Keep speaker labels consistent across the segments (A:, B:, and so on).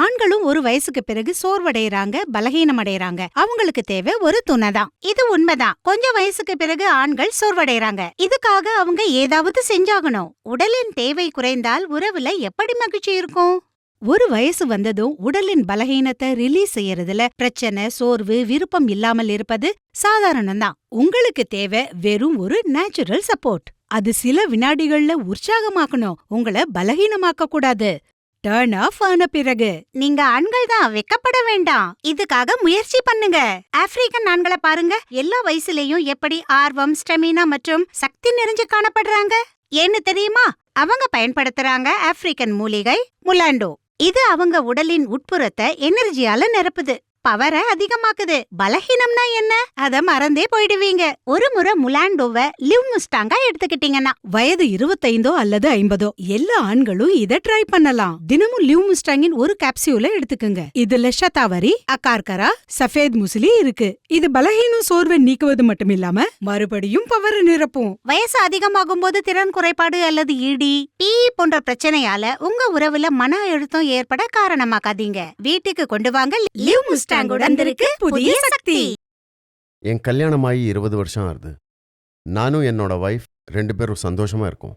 A: ஆண்களும் ஒரு வயசுக்கு பிறகு சோர்வடைறாங்க பலகீனம் அடைறாங்க அவங்களுக்கு தேவை ஒரு துணை தான். இது உண்மைதான். கொஞ்சம் வயசுக்கு பிறகு ஆண்கள் சோர்வடைறாங்க இதுக்காக அவங்க ஏதாவது செஞ்சாகணும். உடலின் தேவை குறைந்தால் உறவுல எப்படி மகிழ்ச்சி இருக்கும்? ஒரு வயசு வந்ததும் உடலின் பலகீனத்தை ரிலீஸ் செய்யறதுல பிரச்சனை சோர்வு விருப்பம் இல்லாமல் இருப்பது சாதாரணம்தான் உங்களுக்கு தேவை வெறும் ஒரு நேச்சுரல் சப்போர்ட் அது சில வினாடிகள்ல உற்சாகமாக்கணும். உங்களை பலகீனமாக்க கூடாது டர்ன் ஆஃப் ஆன பிறகு. நீங்க ஆண்கள் தான் வெக்கப்பட வேண்டாம். இதுக்காக முயற்சி பண்ணுங்க. ஆப்பிரிக்கன் ஆண்களை பாருங்க. எல்லா வயசுலயும் எப்படி ஆர்வம் ஸ்டெமினா மற்றும் சக்தி நிறைஞ்சு காணப்படுறாங்க? ஏன்னு தெரியுமா? அவங்க பயன்படுத்துறாங்க ஆப்பிரிக்கன் மூலிகை முலாண்டோ. இது அவங்க உடலின் உட்புறத்தை எனர்ஜியால நிரப்புது. பவரை அதிகமாக்குது. பலஹீனம்னா என்ன? அத மறந்தே போயிடுவீங்க. ஒரு முறை முலாண்டோவ லிவ் முஸ்டாங்கா எடுத்துக்கிட்டீங்கன்னா. வயது இருபத்தைந்தோ அல்லது ஐம்பதோ எல்லா ஆண்களும் இத ட்ரை பண்ணலாம். தினமும் லிவ் முஸ்டாங்கின் ஒரு கேப்சியூல எடுத்துக்குங்க. இதுல ஷதாவரி அக்கார்கரா சஃபேத் முஸ்லி இருக்கு. இது பலஹீனம் சோர்வை நீக்குவது மட்டும் இல்லாம மறுபடியும் பவரை நிரப்பும். வயசு அதிகமாகும் போது திறன் குறைபாடு அல்லது இடி டீ போன்ற பிரச்சனையால உங்க உறவுல மன அழுத்தம் ஏற்பட காரணமாக்காதீங்க வீட்டுக்கு கொண்டு வாங்க லிவ் முஸ்டாங்குடன் இருக்கு புதிய சக்தி.
B: என் கல்யாணமாகி இருபது வருஷம் ஆகுது. நானும் என்னோட ஒய்ஃப் ரெண்டு பேரும் சந்தோஷமா இருக்கோம்.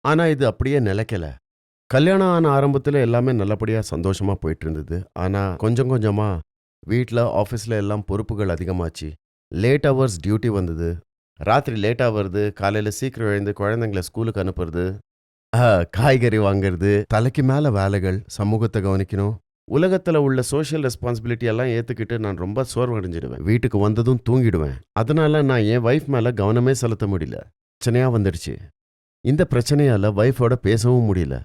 B: ஆனா இது அப்படியே நிலைக்கல. கல்யாணம் ஆன ஆரம்பத்துல எல்லாமே நல்லபடியா சந்தோஷமா போயிட்டு இருந்தது. ஆனா கொஞ்சம் கொஞ்சமா வீட்டில் ஆஃபீஸில் எல்லாம் பொறுப்புகள் அதிகமாச்சு. லேட் ஹவர்ஸ் டியூட்டி வந்தது. ராத்திரி லேட்டாக வருது. காலையில் சீக்கிரம் எழுந்து குழந்தைங்கள ஸ்கூலுக்கு அனுப்புறது. காய்கறி வாங்குறது. தலைக்கு மேலே வேலைகள் சமூகத்தை கவனிக்கணும். உலகத்துல உள்ள சோஷியல் ரெஸ்பான்சிபிலிட்டி எல்லாம் ஏத்துக்கிட்டு நான் ரொம்ப சோர்வடைஞ்சிடுவேன். வீட்டுக்கு வந்ததும் தூங்கிடுவேன். அதனால நான் என் வைஃப் மேல கவனமே செலுத்த முடியல. பிரச்சனையா வந்துடுச்சு. இந்த பிரச்சனையால வைஃபோட பேசவும் முடியல.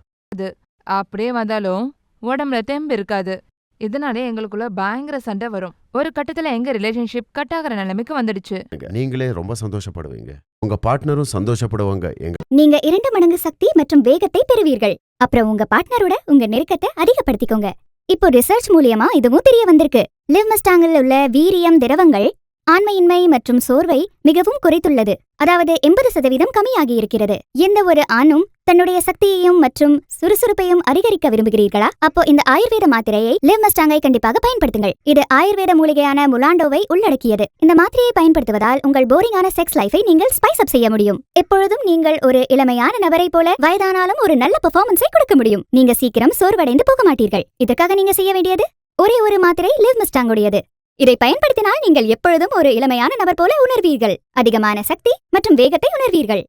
C: அப்படியே வந்தாலும் உடம்புல தெம்பு இருக்காது. இதனாலே எங்களுக்குள்ள பயங்கர சண்டை வரும். ஒரு கட்டத்துல எங்க ரிலேஷன்ஷிப் கட் ஆகிற நிலைமைக்கு வந்துடுச்சு.
B: நீங்களே ரொம்ப சந்தோஷப்படுவீங்க. உங்க பார்ட்னரும் சந்தோஷப்படுவாங்க. எங்க
D: நீங்க இரண்டு மடங்கு சக்தி மற்றும் வேகத்தை பெறுவீர்கள். அப்புறம் உங்க பார்ட்னரோட உங்க நெருக்கத்தை அதிகப்படுத்திக்கோங்க. இப்போ ரிசர்ச் மூலியமா இதுவும் தெரிய வந்திருக்கு. லிவ் மஸ்டாங்கில் உள்ள வீரியம் திரவங்கள் ஆண்மையின்மை மற்றும் சோர்வை மிகவும் குறைத்துள்ளது. அதாவது எண்பது சதவீதம் கம்மியாகி இருக்கிறது எந்த ஒரு ஆணும் தன்னுடைய சக்தியையும் மற்றும் சுறுசுறுப்பையும் அதிகரிக்க விரும்புகிறீர்களா? அப்போ இந்த ஆயுர்வேத மாத்திரையை லிவ் மஸ்டாங்கை கண்டிப்பாக பயன்படுத்துங்கள். இது ஆயுர்வேத மூலிகையான முலாண்டோவை உள்ளடக்கியது. இந்த மாத்திரையை பயன்படுத்துவதால் உங்கள் போரிங்கான செக்ஸ் லைஃபை நீங்கள் ஸ்பைஸ் அப் செய்ய முடியும். எப்பொழுதும் நீங்கள் ஒரு இளமையான நபரை போல வயதானாலும் ஒரு நல்ல பெர்ஃபார்மன்ஸை கொடுக்க முடியும். நீங்க சீக்கிரம் சோர்வடைந்து போக மாட்டீர்கள். இதற்காக நீங்க செய்ய வேண்டியது? ஒரே ஒரு மாத்திரை லிவ் மஸ்டாங்குடையது. இதை பயன்படுத்தினால் நீங்கள் எப்பொழுதும் ஒரு இளமையான நபர் போல உணர்வீர்கள். அதிகமான சக்தி மற்றும் வேகத்தை உணர்வீர்கள்.